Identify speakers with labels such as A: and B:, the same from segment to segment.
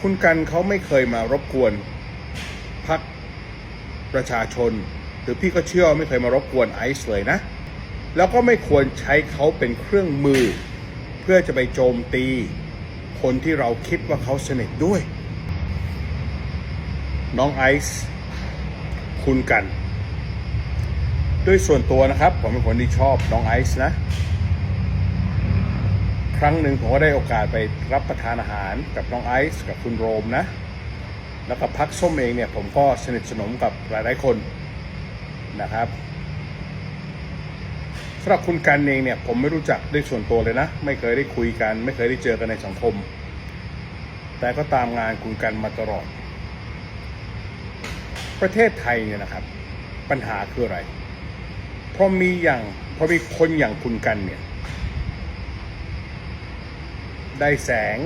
A: คุณกันเขาไม่เคยมารบกวนพักประชาชน หรือพี่ก็เชื่อไม่เคยมารบกวนไอซ์เลยนะ แล้วก็ไม่ควรใช้เขาเป็นเครื่องมือ เพื่อจะไปโจมตี คนที่เราคิดว่าเขาสนิทด้วย น้องไอซ์คุณกัน ด้วยส่วนตัวนะครับ ผมเป็นคนที่ชอบน้องไอซ์นะ ครั้งหนึ่งผมก็ได้โอกาสไปรับประทานอาหารกับน้องไอซ์กับคุณโรมนะ แล้วก็พักส้มเองเนี่ยผมก็สนิทสนมกับหลายๆคนนะครับสำหรับคุณกันเองเนี่ยผมไม่รู้จักได้ส่วนตัวเลยนะ ไม่เคยได้คุยกัน ไม่เคยได้เจอกันในสังคม แต่ก็ตามงานคุณกันมาตลอด ประเทศไทยเนี่ยนะครับ ปัญหาคืออะไรเพราะมีอย่างเพราะมีคนอย่างคุณกันเนี่ย ได้แสง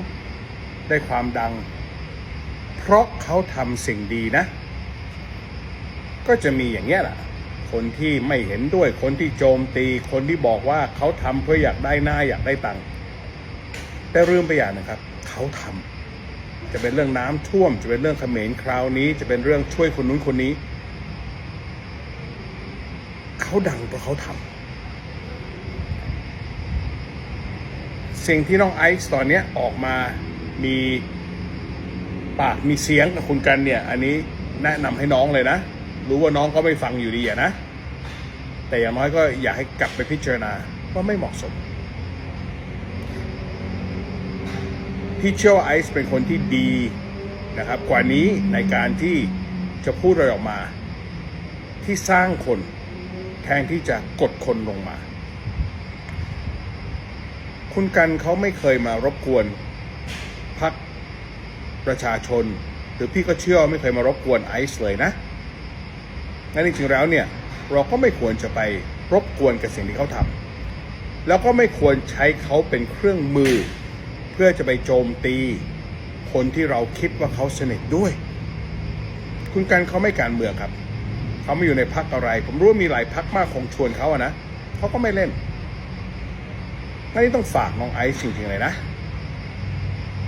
A: ได้ความดัง เพราะเขาทำสิ่งดีนะ ก็จะมีอย่างเงี้ยแหละคนที่ไม่เห็นด้วยคนที่โจมตีคนที่บอกว่าเขาทำเพื่ออยากได้หน้าอยากได้ตังค์แต่ลืมไปอย่างนะครับ เขาทำจะเป็นเรื่องน้ำท่วม จะเป็นเรื่องเขมรคราวนี้ จะเป็นเรื่องช่วยคนนู้นคนนี้ เขาดังเพราะเขาทำ สิ่งที่น้องไอซ์ตอนนี้ออกมามีปากมีเสียงกับคุณกันเนี่ย อันนี้แนะนำให้น้องเลยนะ รู้ว่าน้องก็ไม่ฟังอยู่ดีอะนะ แต่อย่างน้อยก็อยากให้กลับไปพิจารณาว่าไม่เหมาะสม พี่เชื่อว่าไอซ์เป็นคนที่ดีนะครับ กว่านี้ในการที่จะพูดอะไรออกมา ที่สร้างคนแทนที่จะกดคนลงมา คุณกันเขาไม่เคยมารบกวนพักประชาชน หรือพี่ก็เชื่อไม่เคยมารบกวนไอซ์เลยนะงั้นจริงๆแล้วเนี่ยเราก็ไม่ควรจะไปรบกวนกับสิ่งที่เขาทำแล้วก็ไม่ควรใช้เขาเป็นเครื่องมือ เพื่อจะไปโจมตี คนที่เราคิดว่าเขาสนิทด้วย คุณกันเขาไม่การเมืองครับเขาไม่อยู่ในพักอะไร ผมรู้ว่ามีหลายพักมากคงชวนเขาอะนะเขาก็ไม่เล่น งั้นนี่ต้องฝากน้องไอซ์จริงๆเลยนะ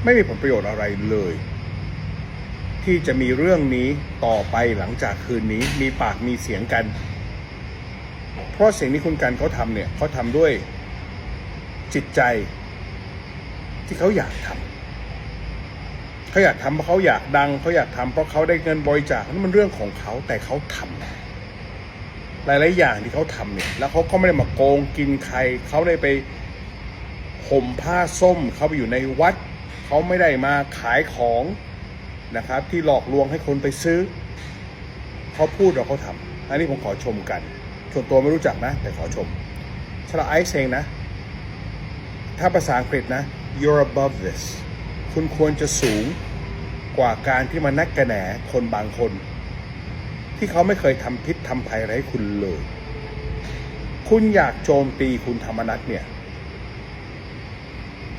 A: ไม่มีผลประโยชน์อะไรเลย ที่จะมีเรื่องนี้ต่อไปหลังจากคืนนี้มีปากมีเสียงกัน เพราะสิ่งที่คุณกันเขาทำเนี่ยเขาทำด้วยจิตใจ ที่เขาอยากทำเขาอยากทำเพราะเขาอยากดังเขาอยากทำเพราะเขาได้เงินบริจาคนั่นมันเรื่องของเขาแต่เขาทำหลายๆอย่างที่เขาทำเนี่ย แล้วเขาก็ไม่ได้มาโกงกินใครเขาได้ไป ห่มผ้าส้มเขาไปอยู่ในวัด เขาไม่ได้มาขายของนะครับ ที่หลอกลวงให้คนไปซื้อ เขาพูดเราเขาทำอันนี้ผมขอชมกัน ส่วนตัวไม่รู้จักนะ แต่ขอชมสำหรับไอซ์เองนะ ถ้าภาษาอังกฤษนะ you're above this คุณควรจะสูงกว่าการที่มานักกระแหนคนบางคน ที่เขาไม่เคยทำพิษทำภัยอะไรให้คุณเลย คุณอยากโจมตีคุณธรรมนัฐเนี่ย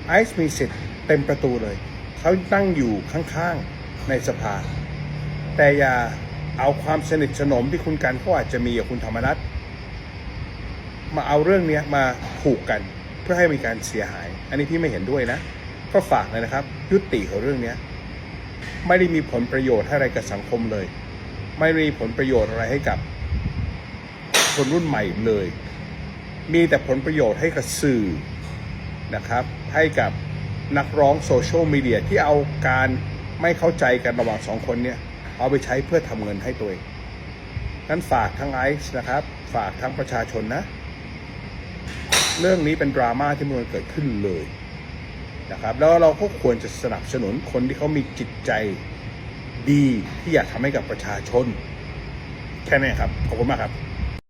A: ไอซ์มีสิทธิ์เต็มประตูเลย เขานั่งอยู่ข้างๆในสภา แต่อย่าเอาความสนิทสนมที่คุณกันเขาอาจจะมีกับคุณธรรมนัฐมาเอาเรื่องเนี้ยมาผูกกันเพื่อให้มีการเสียหาย อันนี้พี่ไม่เห็นด้วยนะ ก็ฝากเลยนะครับ ยุติของเรื่องเนี้ยไม่ได้มีผลประโยชน์อะไรกับสังคมเลย ไม่มีผลประโยชน์อะไรให้กับ คนรุ่นใหม่เลย มีแต่ผลประโยชน์ให้กับสื่อ นะครับ ให้กับนักร้องโซเชียลมีเดียที่เอาการไม่เข้าใจกันระหว่างสองคนเนี่ยเอาไปใช้เพื่อทำเงินให้ตัวเองงั้นฝากทั้งไอซ์นะครับ ฝากทั้งประชาชนนะ เรื่องนี้เป็นดราม่าที่มันเกิดขึ้นเลยนะครับ แล้วเราก็ควรจะสนับสนุนคนที่เขามีจิตใจดีที่อยากทำให้กับประชาชน แค่นี้ครับ ขอบคุณมากครับ